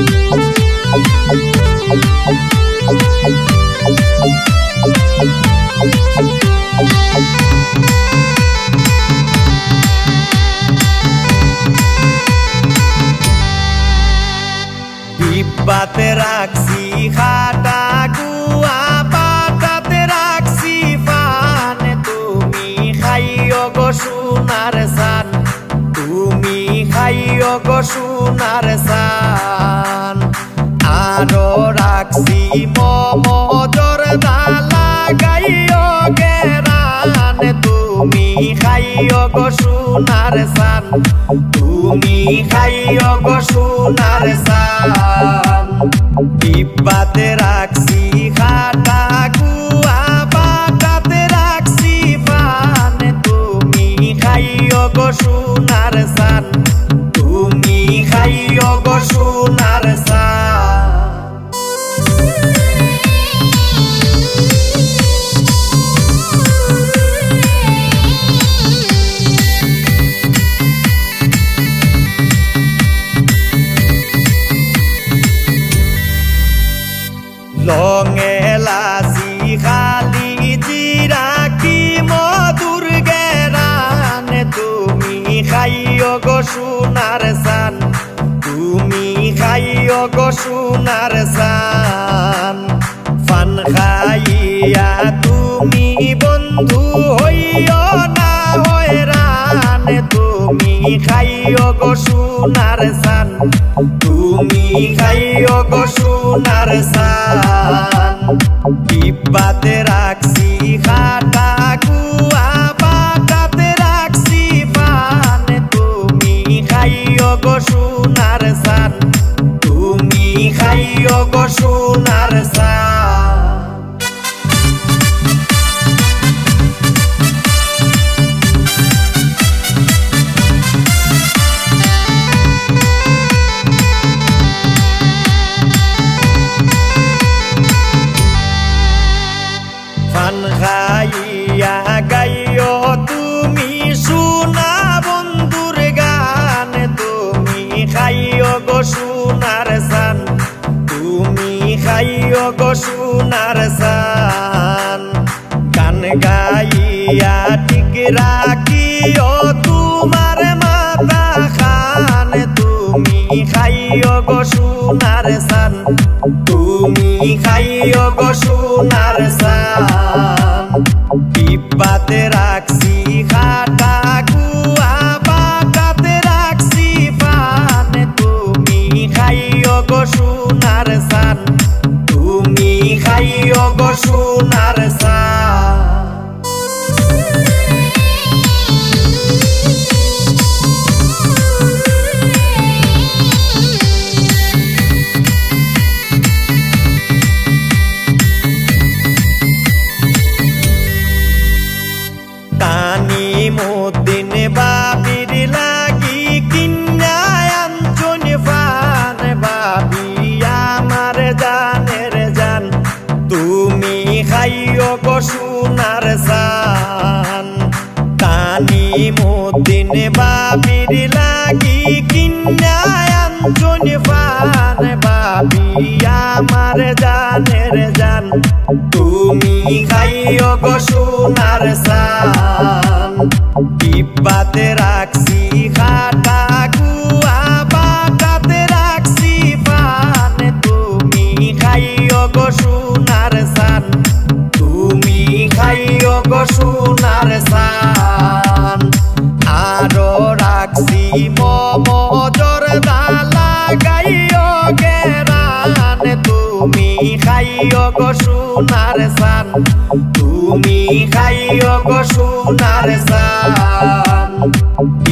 ডিব্বাতে গো সোনার সান আরও রাখছি মমজর দালা গাইও গেরান। তুমি খাইও গো সোনার সান তুমি খাইও গো সোনার সান ডিব্বাতে সোনার সান তুমি খাইও গো সোনার সান ফান খাইয়া তুমি বন্ধু হইও না হয়রান তুমি খাইও গো সোনার সান তুমি খাইও গো খাইয়া গাইও তুমি সোনা বন্ধুর গান, তুমি খাইও গো সোনার সান, তুমি খাইও গো সোনার সান। গান গাইয়া ঠিক রাখিও তোমার মাতা খান, তুমি খাইও গো সোনার সান, তুমি খাইও টানি মুদিন বাবির লাগি কিন্যায় আঞ্চন ফান বাবি আমার গো সোনার সান টানি মুদিন বাবির লাগি কিন্যায় আঞ্চন ফান বাবি আমার জানের জান। তুমি খাইও গো সোনার সান ডিব্বাতে রাখছি সোনার সান। আরও রাখছি মম জর্দা লাগাইও গেরান তুমি খাইও গো সোনার সান। তুমি খাইও গো সোনার সান।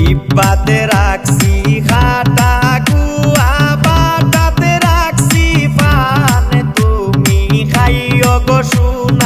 ইব্বাতে রাখছি খাটা কুয়া, বাটাতে রাখছি পান। তুমি খাইও গো সোনার